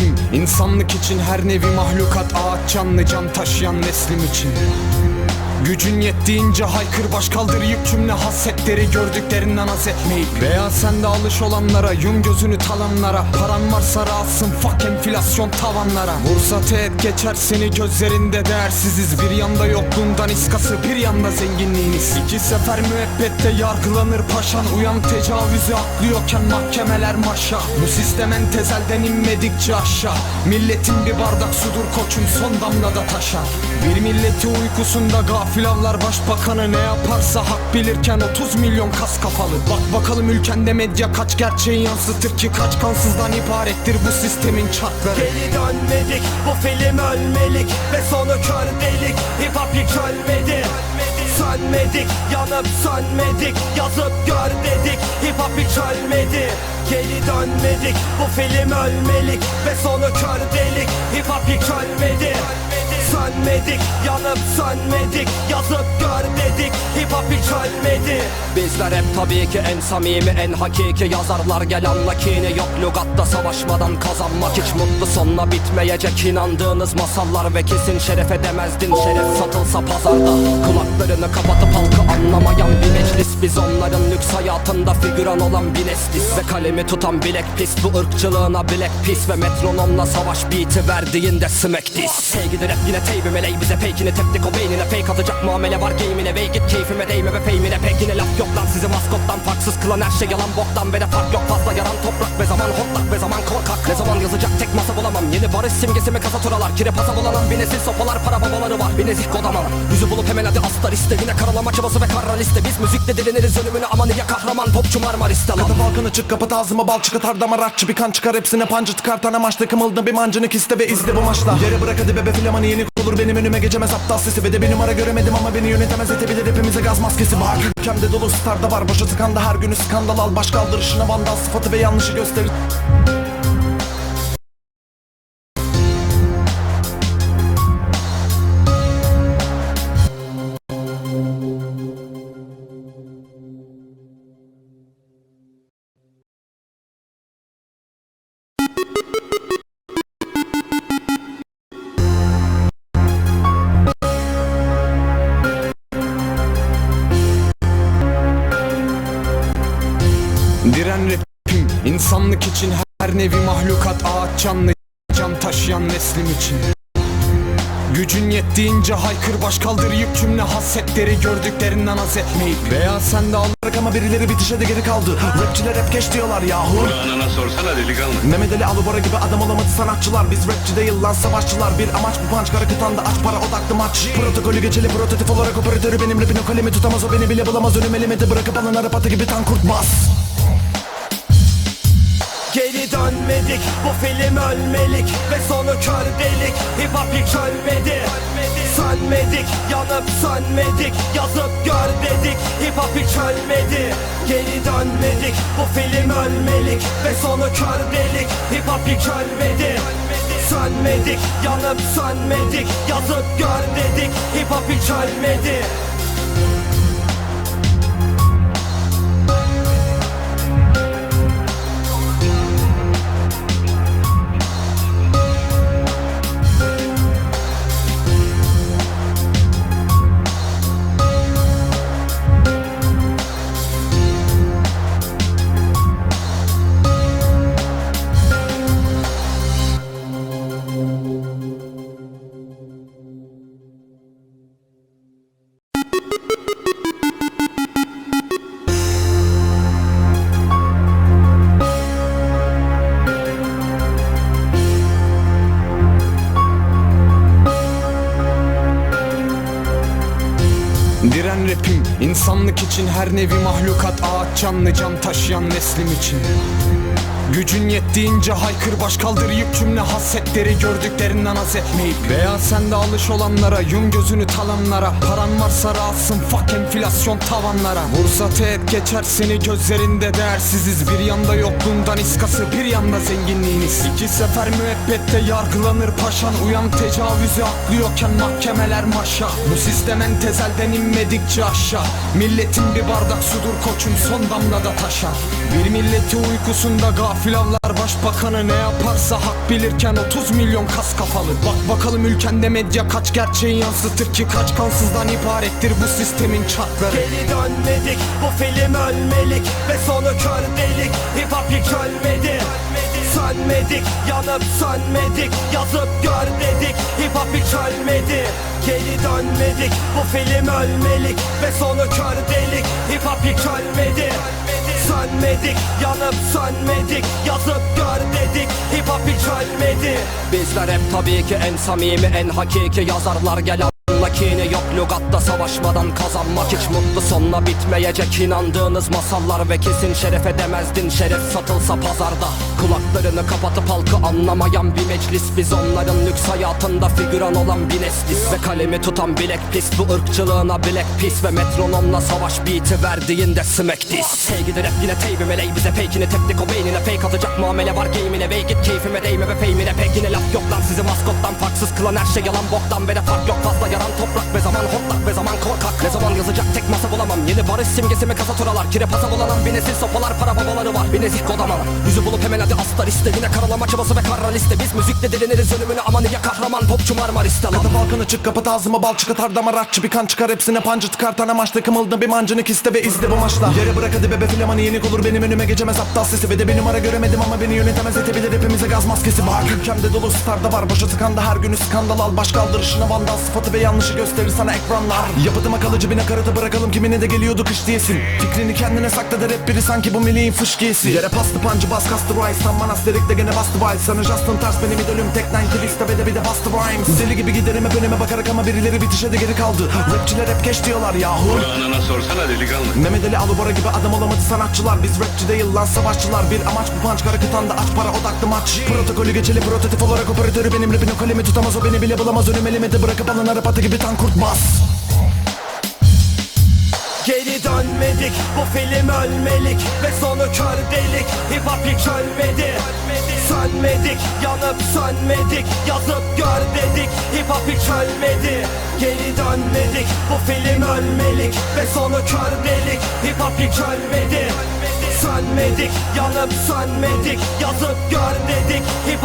rapim insanlık için her nevi mahlukat Ağaç canlı can taşıyan neslim için Gücün yettiğince haykır baş kaldır yık cümle hassetleri gördüklerinden haz etmeyip Veya sende alış olanlara yum gözünü talanlara. Paran varsa rahatsın fuck enflasyon tavanlara. Vursa teğet geçer seni gözlerinde değersiziz. Bir yanda yokluğundan iskası bir yanda zenginliğiniz. İki sefer müebbette yargılanır paşan. Uyan tecavüzü aklıyorken mahkemeler maşa Bu sistemen tezelden inmedikçe aşağı. Milletin bir bardak sudur koçum son damlada taşar Bir milleti uykusunda gafil avlar başbakanı Ne yaparsa hak bilirken 30 milyon kas kafalı. Bak bakalım ülkende medya kaç gerçeği yansıtır ki Kaç kansızdan ibarettir bu sistemin çarkları Geri dönmedik bu film ölmelik Ve sonu kör delik. Hip hop hiç ölmedi Sönmedik yanıp sönmedik Yazıp gör dedik. Hip hop hiç ölmedi Geri dönmedik bu film ölmelik Ve sonu kör delik. Hip hop hiç ölmedi Sönmedik yanıp sönmedik Yazıp gör dedik Hip hop hiç ölmedi. Bizler hep tabii ki en samimi en hakiki yazarlar Gel anla kini yok. Lügatta savaşmadan kazanmak Hiç mutlu sonla bitmeyecek. İnandığınız masallar Ve kesin şeref edemezdin şeref satılsa pazarda Kulaklarını kapatıp halkı anlamayan bir meclis. Biz onların lüks hayatında figüran olan bir nesliz. Ve kalemi tutan bilek pis bu ırkçılığına bilek pis. Ve metronomla savaş beat'i verdiğinde smack diss gidi rap yine teybi meley bize fake'ini teptik o beynine Fake atacak muamele var game'ine Ve git keyfime değme ve fame'ine Pek yine laf yok lan sizi maskottan Farksız kılan her şey yalan boktan Ve de fark yok fazla yaran toprak Ve zaman hortlak ve zaman korkak Ne zaman yazacak tek masa bulamam Yeni barış simgesi mi kasa turalar Kire pasa bulanan bir nesil sopalar para babaları var Bir nezih kodaman Yüzü bulup hemen hadi astar iste Yine karalama çabası ve karra liste Biz müzikle dileniriz ölümünü aman ya kahraman Popçu Marmaris'te lan Kadın falkını çık kapat ağzıma bal çıkartar damar atçı Bir kan çıkar hepsine pancı tıkartan amaçta Kımıldın bir mancınık iste ve izle bu maçta. Yere bırak hadi bebe filamanı yeni olur benim önüme geçemez aptal sesi Ve de bir numara göremedim ama beni yönetemez etebilir. Hepimize gaz maskesi Bak ülkemde dolu starda var. Boşa tıkanda her günü skandal al. Baş kaldırışına vandal sıfatı ve yanlışı gösterir her nevi mahlukat Ağaç canlı can taşıyan neslim için. Gücün yettiğince haykır baş kaldır yık cümle hassetleri gördüklerinden haz etmeyip Veya sen de al Bırak ama birileri bitişe de geri kaldı. Rapçiler hep geç diyorlar yahu. Anana sorsana delikanlı. Mehmet Ali Alubora gibi adam olamadı sanatçılar. Biz rapçi değil lan savaşçılar. Bir amaç bu punch kara kıtanda aç para odaklı maç. Protokolü geçeli prototip olarak operatörü benim rapin o kalemi tutamaz. O beni bile bulamaz. Önüm elime de bırakıp alın arap atı gibi tank kurtmaz Geri dönmedik bu film ölmelik Ve sonu kör delik. Hip hop hiç ölmedi. Sönmedik yanıp sönmedik Yazıp gör dedik. Hip hop hiç ölmedi. Geri dönmedik bu film ölmelik Ve sonu kör delik. Hip hop hiç ölmedi. Sönmedik yanıp sönmedik Yazıp gör dedik. Hip hop hiç ölmedi Diren rapim insanlık için her nevi mahlukat Ağaç canlı can taşıyan neslim için Gücün yettiğince haykır baş kaldır yık cümle hassetleri gördüklerinden haz etmeyip. Veya sende alış olanlara yum gözünü talanlara. Paran varsa rahatsın fuck enflasyon tavanlara. Vursa teğet geçer seni gözlerinde değersiziz. Bir yanda yokluğundan iskası bir yanda zenginliğiniz. İki sefer müebbette yargılanır paşan. Uyan tecavüzü aklıyorken mahkemeler maşa. Bu sistemen tezelden inmedikçe aşağı. Milletin bir bardak sudur koçum son damlada taşar. Bir milleti uykusunda gafil avlar baş başbakanı ne yaparsa hak bilirken 30 milyon kas kafalı. Bak bakalım ülkende medya kaç gerçeği yansıtır ki Kaç kansızdan ibarettir bu sistemin çatları. Geri dönmedik bu film ölmelik Ve sonu kör delik. Hip hop hiç ölmedi Sönmedik yanıp sönmedik Yazıp gör dedik. Hip hop hiç ölmedi Geri dönmedik bu film ölmelik Ve sonu kör delik. Hip hop hiç ölmedi Sönmedik yanıp sönmedik Yazıp gör dedik Hip hop hiç ölmedi. Bizler hep tabii ki en samimi en hakiki yazarlar gel Nakini yok. Lügatta savaşmadan kazanmak Hiç mutlu. Sonla bitmeyecek inandığınız masallar Ve kesin şeref edemezdin. Şeref satılsa pazarda Kulaklarını kapatıp halkı anlamayan bir meclis. Biz onların lüks hayatında figüran olan bir nesliz. Ve kalemi tutan bilek pis bu ırkçılığına bilek pis. Ve metronomla savaş beat'i verdiğinde smack diss Hey gidi rap yine teybi meley bize fake'ini teptik o beynine Fake atacak muamele var. Game'ine Ve git keyfime değme ve peymine Pek. Yine laf yok lan sizi maskottan farksız kılan her şey yalan boktan. Ve de fark yok fazla yaran toprak ve zaman hortlak ve zaman korkak. Ne zaman yazacak tek masa bulamam Yeni barış simgesi mi kasa turalar? Kire bulanan bir nesil sopalar para babaları var. Bir nezih kodaman Yüzü bulup hemen hadi asla liste Yine karalama çabası ve karra liste. Biz müzikle deliniriz ölümünü aman ya kahraman. Popçu Marmaris'te lan. Katı falkını çık kapat ağzıma bal çıkartar damar rakçı bir kan çıkar hepsine pancı tıkartan amaçta kımıldı bir mancını kiste ve izle bu maçla. Yere bırak hadi bebe filamanı yenik olur benim önüme geçemez aptal sesi Ve de bir numara göremedim ama beni yönetemez etebilir hepimize gaz maskesi. Bak ülkemde dolu starda var boşa tıkanda her günü skandal. Al Baş kaldırışına vandal sıfatı ve yanlışı gösterir sana ekranlar. Yapıtıma kalıcı bir nakaratı bırakalım kimine de geliyordu kış diyesin. Fikrini kendine sakla da rap biri sanki bu meleğin fışkiyesi Yere pastı pancı bas kastı rise Tam manasterikte gene bastı wild Sana Justin ters benim idolüm tek nine liste ve de bir de bastı rhymes. Deli gibi giderim hep önüme bakarak ama birileri bitişe de geri kaldı. Rapçiler hep geç diyorlar yahu Anana sorsana delikanlı. Mehmet Ali Alubora gibi adam olamadı sanatçılar. Biz rapçi değil lan savaşçılar. Bir amaç bu punch kara kıtanda aç para odaklı maç. Protokolü geçeli prototip olarak operatörü benim rapin o kalemi tutamaz. O beni bile bulamaz Önüm elime de bırakıp alın arap atı gibi tan kurtmaz Geri dönmedik bu film ölmelik Ve sonu kör delik. Hip hop hiç ölmedi Sönmedik yanıp sönmedik Yazıp gör dedik. Hip hop hiç ölmedi Geri dönmedik bu film ölmelik Ve sonu kör delik. Hip hop hiç ölmedi Sönmedik yanıp sönmedik Yazıp gör dedik. Hip